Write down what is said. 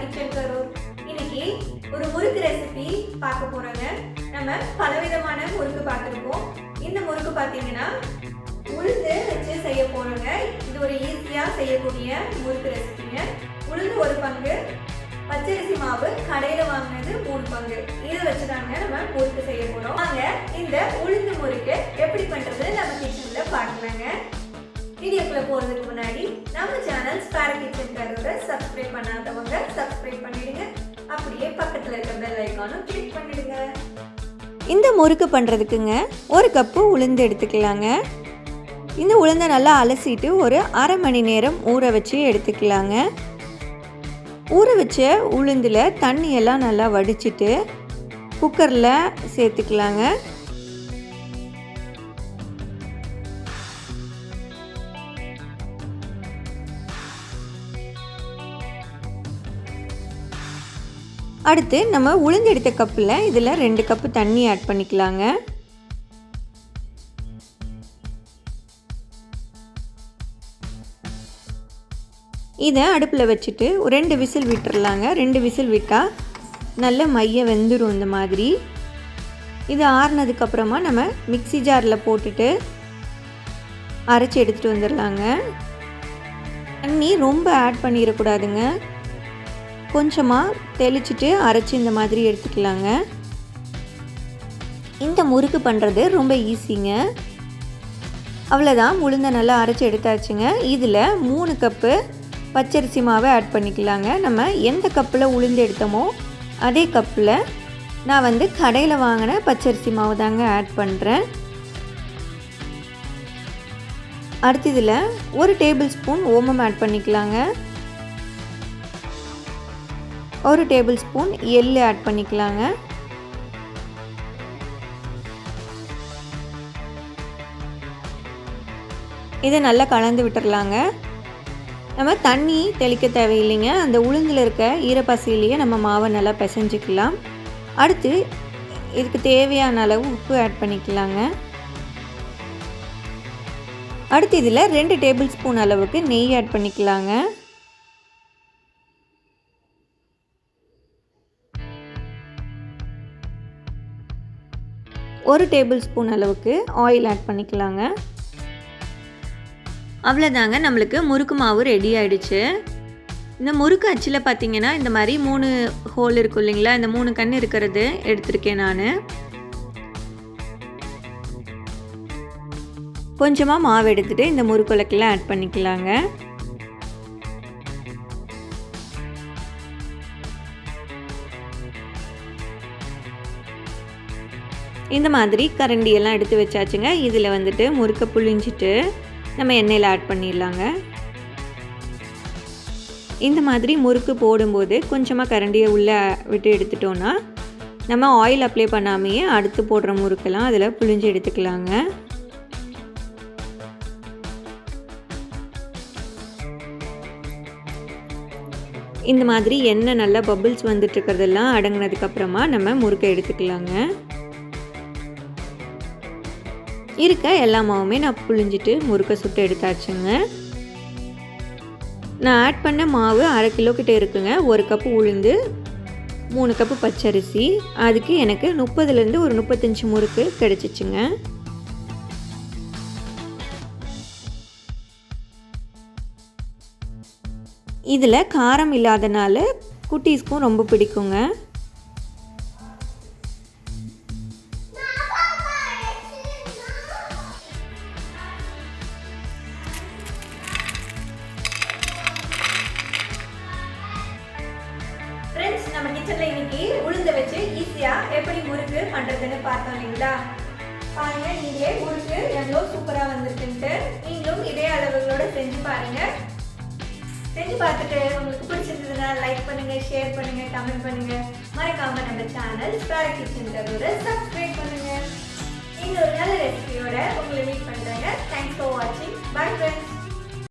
Kitchen Karur இன்னைக்கு ஒரு முறுக்கு ரெசிபி பார்க்க போறோங்க. நம்ம பலவிதமான முறுக்கு பார்த்துருப்போம். இந்த முறுக்கு பார்த்தீங்கன்னா உளுந்து வச்சு செய்ய போறோங்க. இது ஒரு ஈஸியாக செய்யக்கூடிய முறுக்கு ரெசிபிங்க உளுந்து ஒரு பங்கு பச்சரிசி மாவு கடையில் வாங்கினது மூணு பங்கு. இதை வச்சு தாங்க நம்ம முறுக்கு செய்ய போகிறோம் வாங்க இந்த உளுந்து முறுக்கு எப்படி பண்ணுறது நம்ம கிச்சனில் பார்க்கலாங்க. வீடியோக்குள்ளே போகிறதுக்கு முன்னாடி நம்ம சேனல் ஸ்பார் கிச்சன் கரோட சப்ஸ்கிரைப் பண்ணாதவங்க சப்ஸ்கிரைப் பண்ணிடுங்க. அப்படியே பக்கத்துல இருக்க பெல் ஐக்கானும் கிளிக் பண்ணிடுங்க. இந்த முறுக்கு பண்ணுறதுக்குங்க ஒரு கப்பு உளுந்து எடுத்துக்கலாங்க. இந்த உளுந்தை நல்லா அலசிட்டு ஒரு அரை மணி நேரம் ஊற வச்சு எடுத்துக்கலாங்க. ஊற வச்ச உளுந்தில் தண்ணியெல்லாம் நல்லா வடிச்சிட்டு குக்கரில் சேர்த்துக்கலாங்க. அடுத்து நம்ம உளுந்து எடுத்த கப்பில் இதில் ரெண்டு கப்பு தண்ணி ஆட் பண்ணிக்கலாங்க. இதை அடுப்பில் வச்சுட்டு ரெண்டு விசில் விட்டுறலாங்க. ரெண்டு விசில் விட்டால் நல்ல மைய வெந்துடும் இந்த மாதிரி. இது ஆறுனதுக்கப்புறமா நம்ம மிக்ஸி ஜாரில் போட்டுட்டு அரைச்சி எடுத்துகிட்டு வந்துடலாங்க தண்ணி ரொம்ப ஆட் பண்ணிடக்கூடாதுங்க கொஞ்சமாக தெளிச்சிட்டு அரைச்சி இந்த மாதிரி எடுத்துக்கலாங்க. இந்த முறுக்கு பண்ணுறது ரொம்ப ஈஸிங்க. அவ்வளோதான் உளுந்தை நல்லா அரைச்சி எடுத்தாச்சுங்க. இதில் மூணு கப்பு பச்சரிசி மாவை ஆட் பண்ணிக்கலாங்க. நம்ம எந்த கப்பில் உளுந்து எடுத்தோமோ அதே கப்பில் நான் வந்து கடையில் வாங்கின பச்சரிசி மாவு தாங்க ஆட் பண்ணுறேன் அடுத்து இதில் ஒரு டேபிள் ஸ்பூன் ஓமம் ஆட் பண்ணிக்கலாங்க. ஒரு டேபிள் ஸ்பூன் எள்ளு ஆட் பண்ணிக்கலாங்க. இதை நல்லா கலந்து விட்டுடலாங்க நம்ம தண்ணி தெளிக்க தேவையில்லைங்க. அந்த உளுந்தில் இருக்க ஈரப்பசியிலேயே நம்ம மாவை நல்லா பிசைஞ்சிக்கலாம். அடுத்து இதுக்கு தேவையான அளவு உப்பு ஆட் பண்ணிக்கலாங்க. அடுத்து இதில் ரெண்டு டேபிள் ஸ்பூன் அளவுக்கு நெய் ஆட் பண்ணிக்கலாங்க. ஒரு டேபிள் ஸ்பூன் அளவுக்கு ஆயில் ஆட் பண்ணிக்கலாங்க. அவ்வளோதாங்க நம்மளுக்கு முறுக்கு மாவு ரெடி ஆயிடுச்சு. இந்த முறுக்கு அச்சில் பார்த்தீங்கன்னா இந்த மாதிரி மூணு ஹோல் இருக்கும் இல்லைங்களா இந்த மூணு கண் இருக்கிறது எடுத்திருக்கேன் நான். கொஞ்சமாக மாவு எடுத்துகிட்டு இந்த முறுக்குலக்கெல்லாம் ஆட் பண்ணிக்கலாங்க. இந்த மாதிரி கரண்டியெல்லாம் எடுத்து வச்சாச்சுங்க. இதில் வந்துட்டு முறுக்கை புழிஞ்சிட்டு நம்ம எண்ணெயில் ஆட் பண்ணிடலாங்க. இந்த மாதிரி முறுக்கு போடும்போது கொஞ்சமாக கரண்டியை உள்ளே விட்டு எடுத்துட்டோன்னா நம்ம ஆயில் அப்ளை பண்ணாமையே அடுத்து போடுற முறுக்கெல்லாம் அதில் புழிஞ்சு எடுத்துக்கலாங்க. இந்த மாதிரி எண்ணெய் நல்லா பபிள்ஸ் வந்துட்டுருக்கிறதெல்லாம் அடங்கினதுக்கப்புறமா நம்ம முறுக்கை எடுத்துக்கலாங்க. இருக்க எல்லா மாவுமே நான் புழிஞ்சிட்டு முறுக்க சுட்டு எடுத்தாச்சுங்க. நான் ஆட் பண்ண மாவு அரை கிலோ கிட்டே இருக்குங்க. ஒரு கப்பு உளுந்து மூணு கப்பு பச்சரிசி. அதுக்கு எனக்கு முப்பதுலேருந்து ஒரு முப்பத்தஞ்சு முறுக்கு கிடச்சிச்சுங்க. இதில் காரம் இல்லாதனால குட்டீஸ்க்கும் ரொம்ப பிடிக்குங்க. கிச்சன்ல இன்னைக்கு உளுந்த வச்சு ஈஸியா எப்படி முறுக்கு பண்றதுன்னு பார்த்தோம் இல்லைங்களா? பாருங்க நீங்களே முறுக்கு எவ்வளோ சூப்பரா வந்திருக்குன்ட்டு நீங்களும் இதே அளவுகளோட செஞ்சு பாருங்க. செஞ்சு பார்த்துட்டு உங்களுக்கு பிடிச்சிருந்ததுன்னா லைக் பண்ணுங்க ஷேர் பண்ணுங்க கமெண்ட் பண்ணுங்க. மறக்காம நம்ம சேனல் ஸ்டார் கிச்சன் கரோட சப்ஸ்கிரைப் பண்ணுங்க. இன்னொரு ஒரு நல்ல ரெசிபியோட உங்களை மீட் பண்றேங்க. தேங்க்ஸ் ஃபார் வாட்சிங் பை ஃப்ரெண்ட்ஸ்